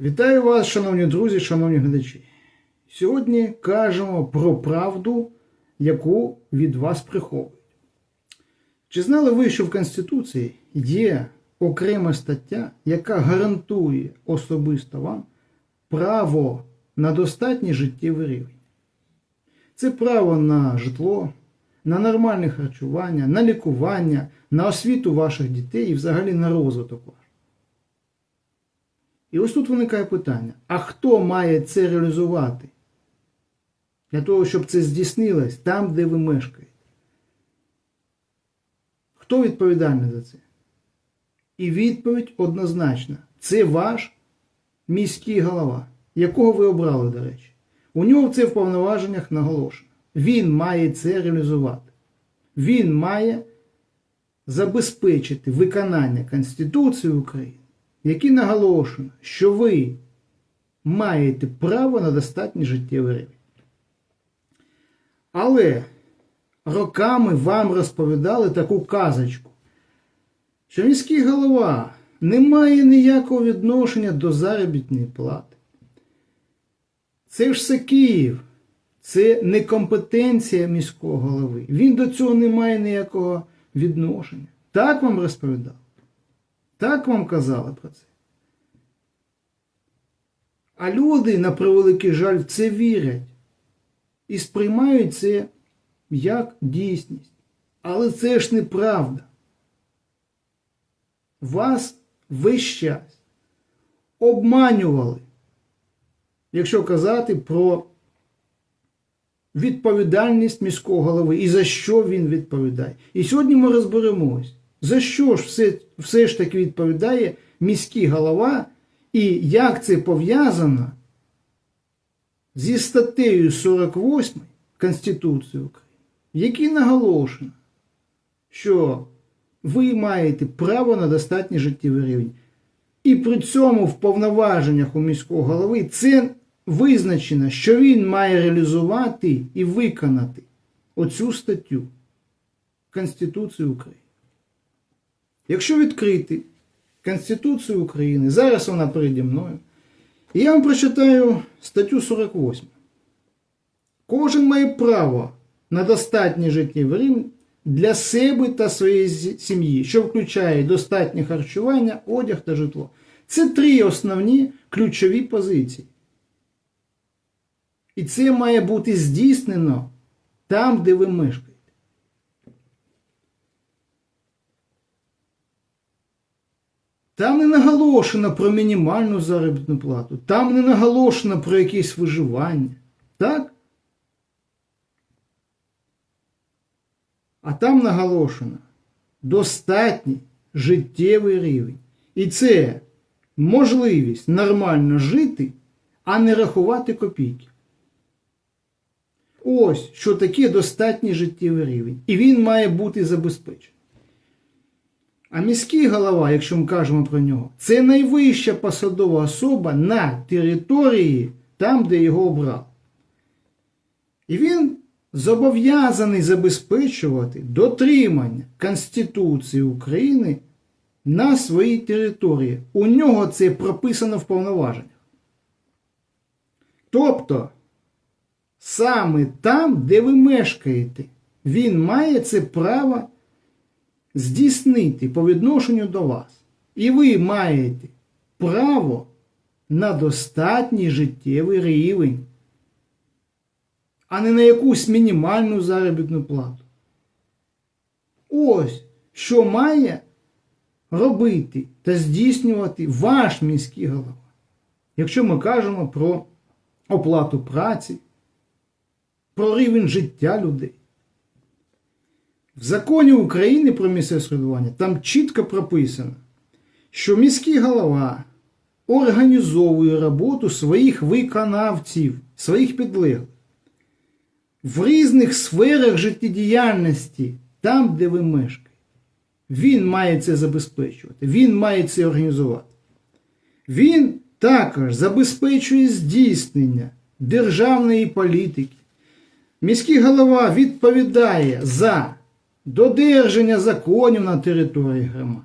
Вітаю вас, шановні друзі, шановні глядачі. Сьогодні кажемо про правду, яку від вас приховують. Чи знали ви, що в Конституції є окрема стаття, яка гарантує особисто вам право на достатній життєвий рівень? Це право на житло, на нормальне харчування, на лікування, на освіту ваших дітей і взагалі на розвиток. І ось тут виникає питання: а хто має це реалізувати? Для того, щоб це здійснилось там, де ви мешкаєте? Хто відповідальний за це? І відповідь однозначна: це ваш міський голова, якого ви обрали, до речі. У нього це в повноваженнях наголошено. Він має це реалізувати. Він має забезпечити виконання Конституції України, які наголошено, що ви маєте право на достатній життєвий рівень. Але роками вам розповідали таку казочку, що міський голова не має ніякого відношення до заробітної плати. Це ж все Київ. Це не компетенція міського голови. Він до цього не має ніякого відношення. Так вам розповідав. Так вам казали про це. А люди, на превеликий жаль, в це вірять і сприймають це як дійсність. Але це ж неправда. Вас весь час обманювали, якщо казати про відповідальність міського голови і за що він відповідає. І сьогодні ми розберемось, за що ж все, все ж таки відповідає міський голова і як це пов'язано зі статтею 48 Конституції України, в якій наголошено, що ви маєте право на достатній життєвий рівень. І при цьому в повноваженнях у міського голови це визначено, що він має реалізувати і виконати оцю статтю Конституції України. Якщо відкрити Конституцію України, зараз вона переді мною, і я вам прочитаю статтю 48. Кожен має право на достатній життєвий рівень для себе та своєї сім'ї, що включає достатнє харчування, одяг та житло. Це три основні ключові позиції. І це має бути здійснено там, де ви мешкаєте. Там не наголошено про мінімальну заробітну плату, там не наголошено про якесь виживання. Так? А там наголошено достатній життєвий рівень. І це можливість нормально жити, а не рахувати копійки. Ось що таке достатній життєвий рівень. І він має бути забезпечений. А міський голова, якщо ми кажемо про нього, це найвища посадова особа на території там, де його обрали. І він зобов'язаний забезпечувати дотримання Конституції України на своїй території. У нього це прописано в повноваженнях. Тобто, саме там, де ви мешкаєте, він має це право здійснити по відношенню до вас. І ви маєте право на достатній життєвий рівень, а не на якусь мінімальну заробітну плату. Ось що має робити та здійснювати ваш міський голова. Якщо ми кажемо про оплату праці, про рівень життя людей. В законі України про місцеве самоврядування там чітко прописано, що міський голова організовує роботу своїх виконавців, своїх підлеглих в різних сферах життєдіяльності, там, де ви мешкаєте. Він має це забезпечувати, він має це організувати. Він також забезпечує здійснення державної політики. Міський голова відповідає за додержання законів на території громад.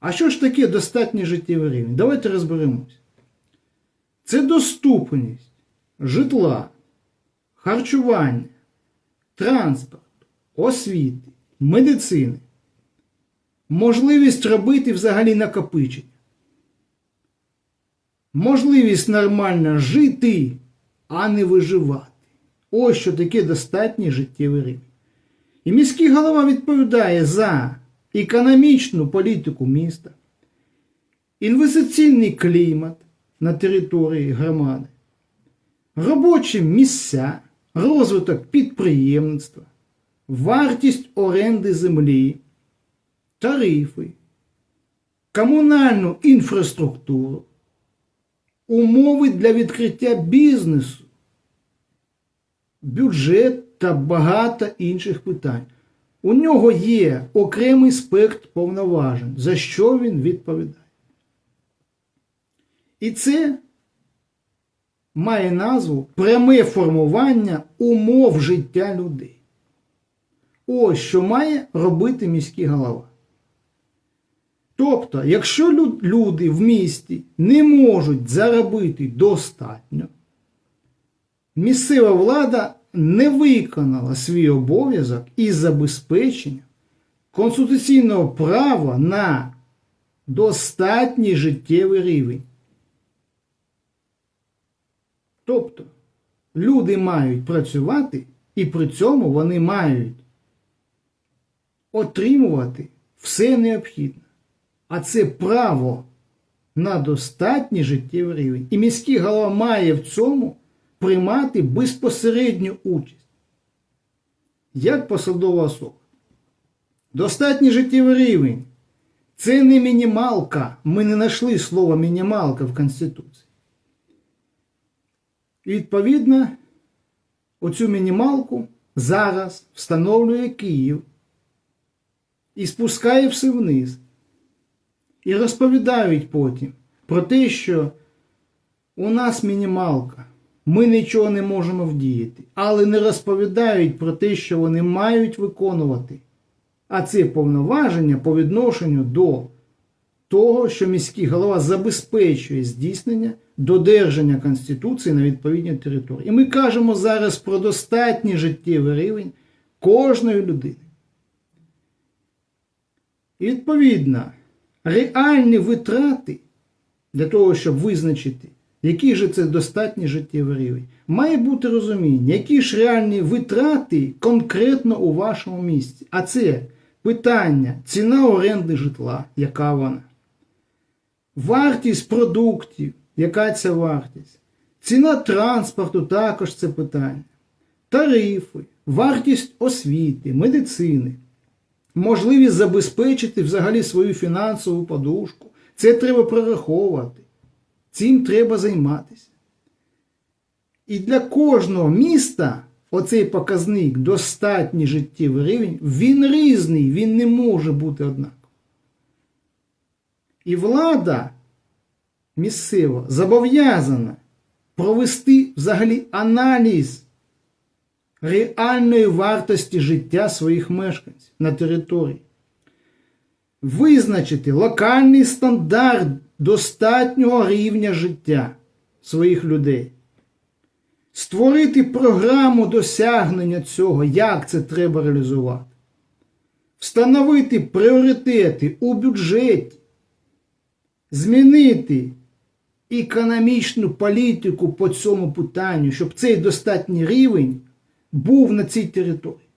А що ж таке достатній життєвий рівень? Давайте розберемось. Це доступність житла, харчування, транспорту, освіти, медицини, можливість робити взагалі накопичення, можливість нормально жити, а не виживати. Ось що таке достатній життєвий рівень. І міський голова відповідає за економічну політику міста, інвестиційний клімат на території громади, робочі місця, розвиток підприємництва, вартість оренди землі, тарифи, комунальну інфраструктуру, умови для відкриття бізнесу, бюджет та багато інших питань. У нього є окремий спектр повноважень, за що він відповідає. І це має назву пряме формування умов життя людей. Ось що має робити міський голова. Тобто, якщо люди в місті не можуть заробити достатньо, місцева влада не виконала свій обов'язок із забезпечення конституційного права на достатній життєвий рівень. Тобто люди мають працювати і при цьому вони мають отримувати все необхідне. А це право на достатній життєвий рівень. І міський голова має в цьому приймати безпосередню участь. Як посадова особа. Достатній життєвий рівень. Це не мінімалка. Ми не знайшли слова мінімалка в Конституції. І відповідно, оцю мінімалку зараз встановлює Київ і спускає все вниз. І розповідають потім про те, що у нас мінімалка, ми нічого не можемо вдіяти, але не розповідають про те, що вони мають виконувати. А це повноваження по відношенню до того, що міський голова забезпечує здійснення додержання Конституції на відповідній території. І ми кажемо зараз про достатній життєвий рівень кожної людини. І відповідно, реальні витрати для того, щоб визначити, який же це достатній життєвий рівень, має бути розуміння, які ж реальні витрати конкретно у вашому місті. А це питання ціна оренди житла, яка вона, вартість продуктів, яка ця вартість, ціна транспорту також це питання, тарифи, вартість освіти, медицини можливість забезпечити взагалі свою фінансову подушку. Це треба прораховувати. Цим треба займатися. І для кожного міста оцей показник достатній життєвий рівень, він різний, він не може бути однаковий. І влада місцева зобов'язана провести взагалі аналіз реальної вартості життя своїх мешканців на території, визначити локальний стандарт достатнього рівня життя своїх людей, створити програму досягнення цього, як це треба реалізувати, встановити пріоритети у бюджеті, змінити економічну політику по цьому питанню, щоб цей достатній рівень був на цій території.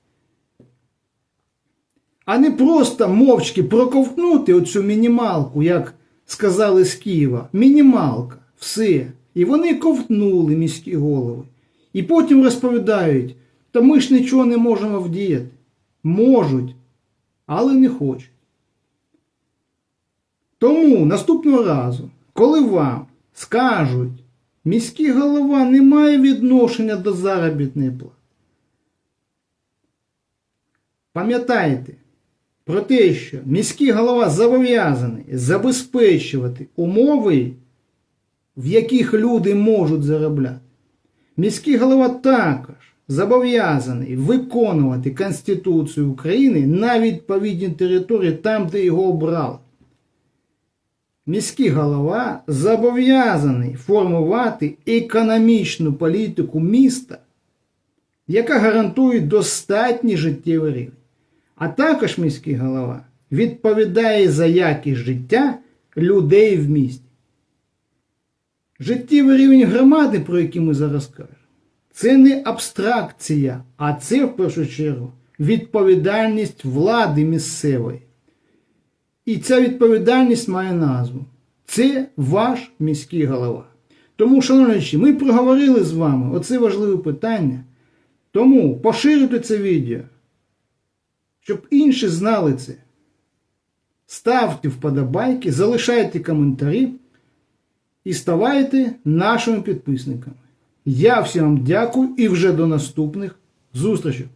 А не просто мовчки проковтнути оцю мінімалку, як сказали з Києва. Мінімалка, все. І вони ковтнули міські голови. І потім розповідають, та ми ж нічого не можемо вдіяти. Можуть, але не хочуть. Тому наступного разу, коли вам скажуть, міський голова не має відношення до заробітної плати. Пам'ятайте про те, що міський голова зобов'язаний забезпечувати умови, в яких люди можуть заробляти. Міський голова також зобов'язаний виконувати Конституцію України на відповідній території там, де його обрали. Міський голова зобов'язаний формувати економічну політику міста, яка гарантує достатній життєвий рівень. А також міський голова відповідає за якість життя людей в місті. Життєвий рівень громади, про який ми зараз кажемо, це не абстракція, а це в першу чергу відповідальність влади місцевої. І ця відповідальність має назву. Це ваш міський голова. Тому, шановні, ми проговорили з вами оце важливе питання. Тому поширюйте це відео, щоб інші знали це. Ставте вподобайки, залишайте коментарі і ставайте нашими підписниками. Я всім вам дякую і вже до наступних зустрічей.